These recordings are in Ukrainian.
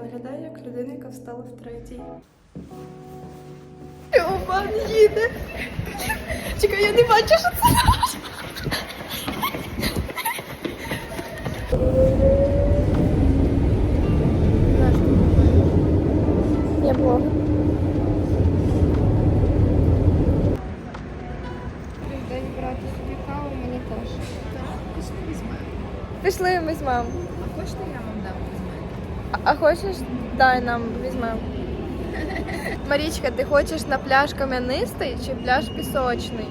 виглядаю як людина, яка встала в третій. Роман їде. Чекай, я не бачу, що це. Я блог. День брати собі каву, мені теж. Пішли, ми візьмемо. А хочете я вам дам А, хочеш, дай нам візьмемо. Марічка, ти хочеш на пляж кам'янистий чи пляж пісочний?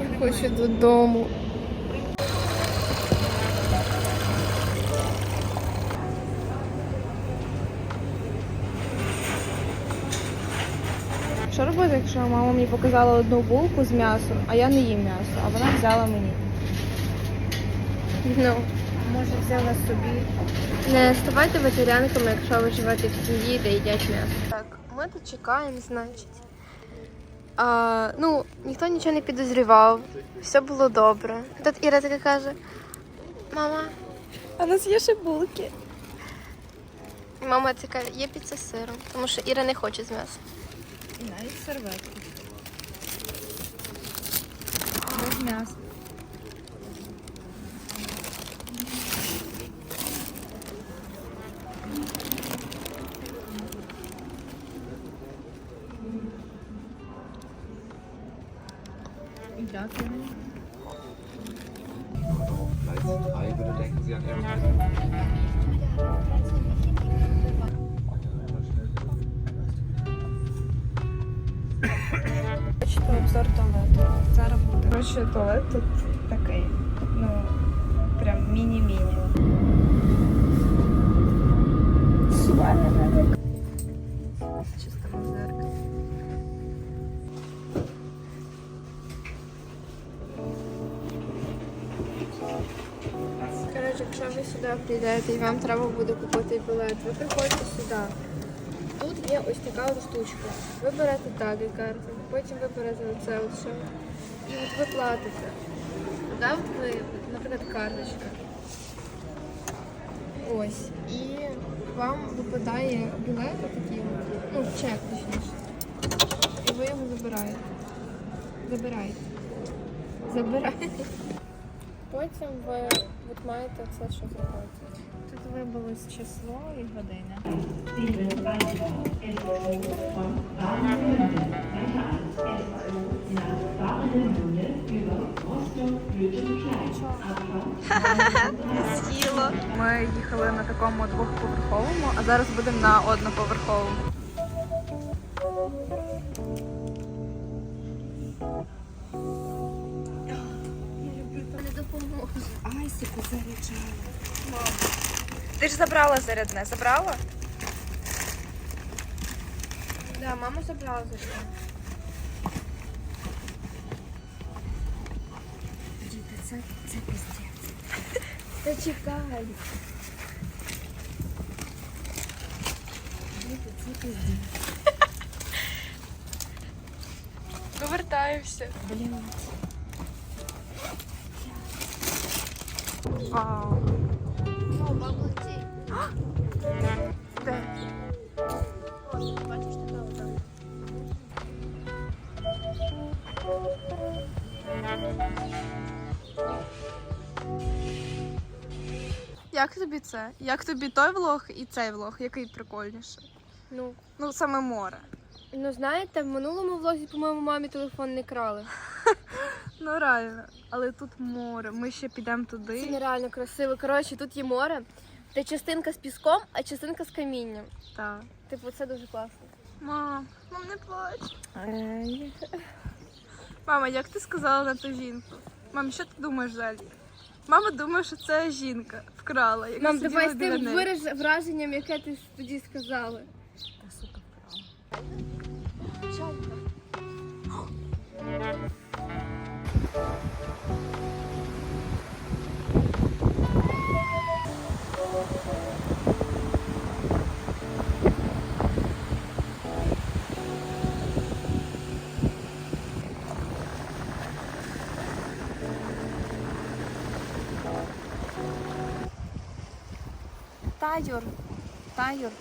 Я хочу додому. Що робити, якщо мама мені показала одну булку з м'ясом, а я не їм м'ясо, а вона взяла мені? Ну, Може, взяла собі. не ставайте ветерянками, якщо ви живете в сім'ї, де їдять м'ясо. Так, ми тут чекаємо, значить. А, ну, ніхто нічого не підозрював, все було добре. Тут Іра така каже: Мама, а у нас є ще булки. І мама така, є піца з сиром, тому що Іра не хоче з м'ясом. І навіть серветку. Без м'яса. Dafür Als drei würde denken Sie an irgendwas. Бачите обзор туалету. Зараз буде. Коротше, туалет тут такий. Ну, прям міні-міні. Чисто Сюди прийдете і вам треба буде купити білет, ви приходите сюди. Тут є ось така штучка. Ви берете так і карту, потім ви берете оце от. І от ви платите. Туди ви, наприклад, карточка. Ось. І вам випадає білет отакий, ну, чек точніше. І ви його забираєте. Забираєте. Забираєте. Потім ви от маєте це, що зробити. Тут вибилось число і година. Ми їхали на такому двохповерховому, а зараз будемо на одноповерховому. Айсику заряджала. Ти ж забрала зарядне, забрала? Да, мама забрала зарядне. Діти, це, це піздець. Та чекай. Діти, це піздець. Повертаємося. Блін. Вау. О, баблоті. Де? Бачиш, така ота. Як тобі це? Як тобі той влог і цей влог? Який прикольніше? Ну, Ну, саме море. ну знаєте, в минулому влозі, по-моєму, мамі телефон не крали. Ну реально, але тут море. Ми ще підемо туди. Це нереально красиво. Коротше, тут є море, де частинка з піском, а частинка з камінням. Так. Типу, це дуже класно. Мам, мам, не плач. Ай. Мама, як ти сказала на ту жінку? Мам, що ти думаєш взагалі? Мама думає, що це жінка вкрала. Яка Мам, сиділа давай з біля тим неї. вираж... враженням, яке ти тоді сказала. Та сука вкрала. Тайор. Тайор.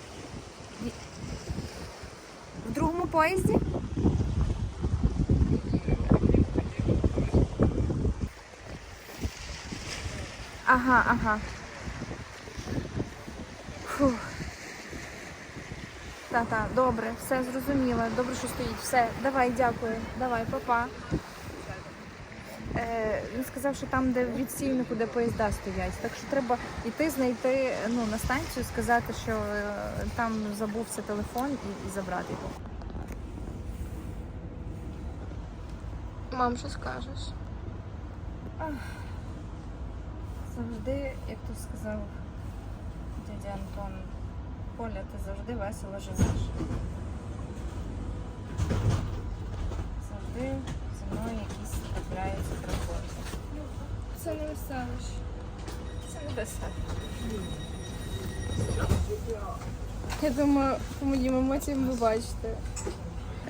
поїзді? Ага, ага. Фух. Та-та, добре, все зрозуміло. Добре, що стоїть. Все, давай, дякую. Давай, папа. Е, він сказав, що там, де від сільнику, де поїзда стоять. Так що треба йти, знайти ну, на станцію, сказати, що е, там забувся телефон і, і забрати його. Мам, що скажеш? Завжди, як то сказав дядя Антон, Поля, ти завжди весело живеш. Завжди зі мною якісь трапляються пригоди. Це не веселиш. Це не весело. Я думаю, по моїм емоціям ви бачите.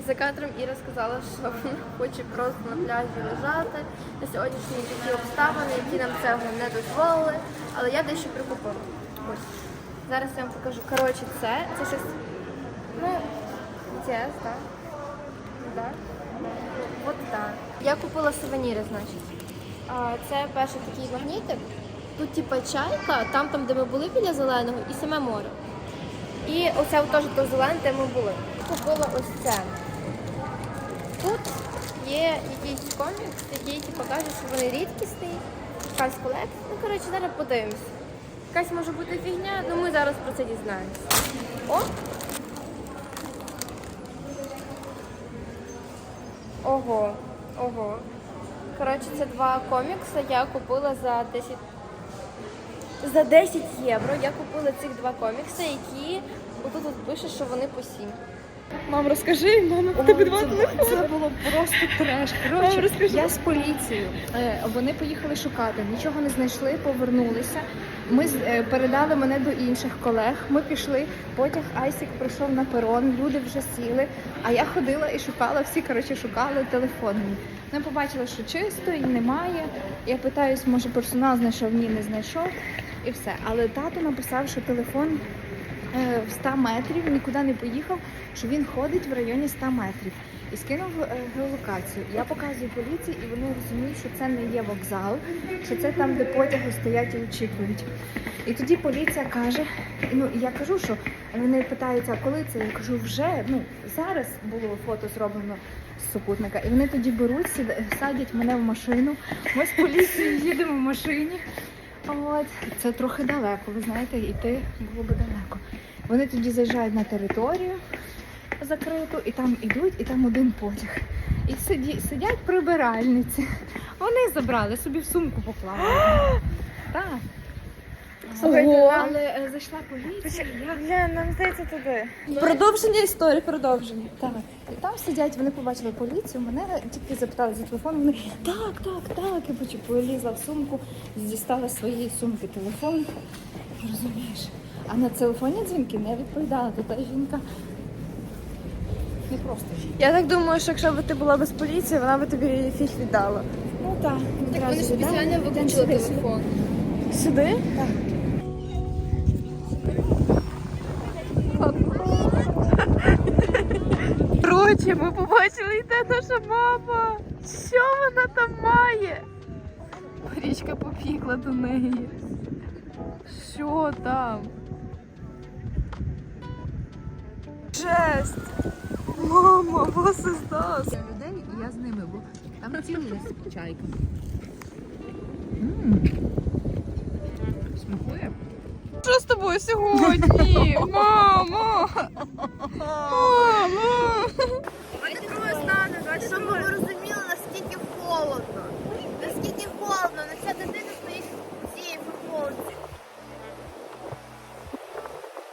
За кадром Іра сказала, що вона хоче просто на пляжі лежати. На сьогоднішні такі обставини, які нам цього не дозволили. Але я дещо прикупила. Ось. Зараз я вам покажу. Коротше, це, це щось. Ну, BTS, так? Так. От так. Я купила сувеніри, значить. Це перший такий магнітик. Тут типа чайка, там, там, де ми були біля зеленого, і саме море. І оце теж то зелене, де ми були. Купила ось це. Тут є якийсь комікс, який типу, каже, що вони рідкісні, якась колекція. Ну, коротше, зараз подивимось. Якась може бути фігня, ну ми зараз про це дізнаємося. О! Ого, ого. Коротше, це два комікси. Я купила за 10 за 10 євро я купила цих два комікси, які отут от пише, що вони по 7. Мам, розкажи, мама, в тебе два телефони. Це було просто треш. Коротше, я з поліцією. Е, Вони поїхали шукати, нічого не знайшли, повернулися. Ми з- е, передали мене до інших колег. Ми пішли. Потяг Айсік прийшов на перон, люди вже сіли. А я ходила і шукала, всі коротше шукали телефон. мій. Ми побачили, що чисто і немає. Я питаюсь, може персонал знайшов, ні, не знайшов. І все. Але тато написав, що телефон в 100 метрів, нікуди не поїхав, що він ходить в районі 100 метрів. І скинув е, геолокацію. Я показую поліції, і вони розуміють, що це не є вокзал, що це там, де потяги стоять і очікують. І тоді поліція каже: ну я кажу, що вони питаються, а коли це? Я кажу, вже ну зараз було фото зроблено з супутника. І вони тоді беруть, садять мене в машину. Ми з поліцією їдемо в машині. От це трохи далеко, ви знаєте, йти було би далеко. Вони тоді заїжджають на територію закриту, і там ідуть, і там один потяг. І сиді, сидять прибиральниці. Вони забрали, собі в сумку поклали. Так. Ого. Але е, зайшла поліція. Я... Бля, нам здається туди. Продовження історії, продовження. Так. І там сидять, вони побачили поліцію, мене тільки запитали за телефон. Вони так, так, так. Я потім полізла в сумку, дістала з своєї сумки телефон. Розумієш? А на телефонні дзвінки не відповідала. То та жінка не просто жінка. Я так думаю, що якщо б ти була без поліції, вона би тобі фіг віддала. Ну так. Так вони спеціально виключили телефон. Сюди? Коротше, ми побачили, йде наша мама. Що вона там має? Річка побігла до неї. Що там? Жесть! Мама, вас іздасть! людей, і я з ними, бо там цілилась чайка. Смакує? Що з тобою сьогодні? Мамо! Мамо! Щоб ви розуміли, наскільки холодно. Наскільки холодно, на ця дитина стоїть в цій футболці.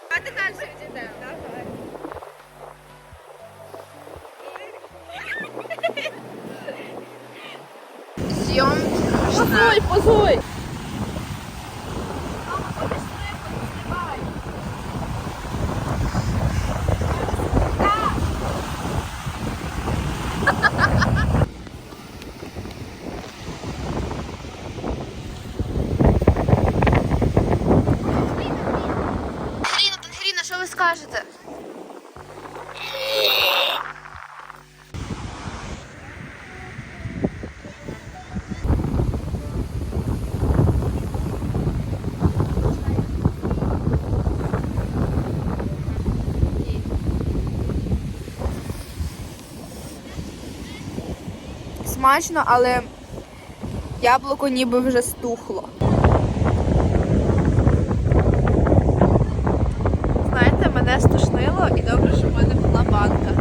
Давайте далі відійдемо. Давай. Позуй, позуй! кажете? Смачно, але яблуко ніби вже стухло. Мене стошнило і добре, що в мене була банка.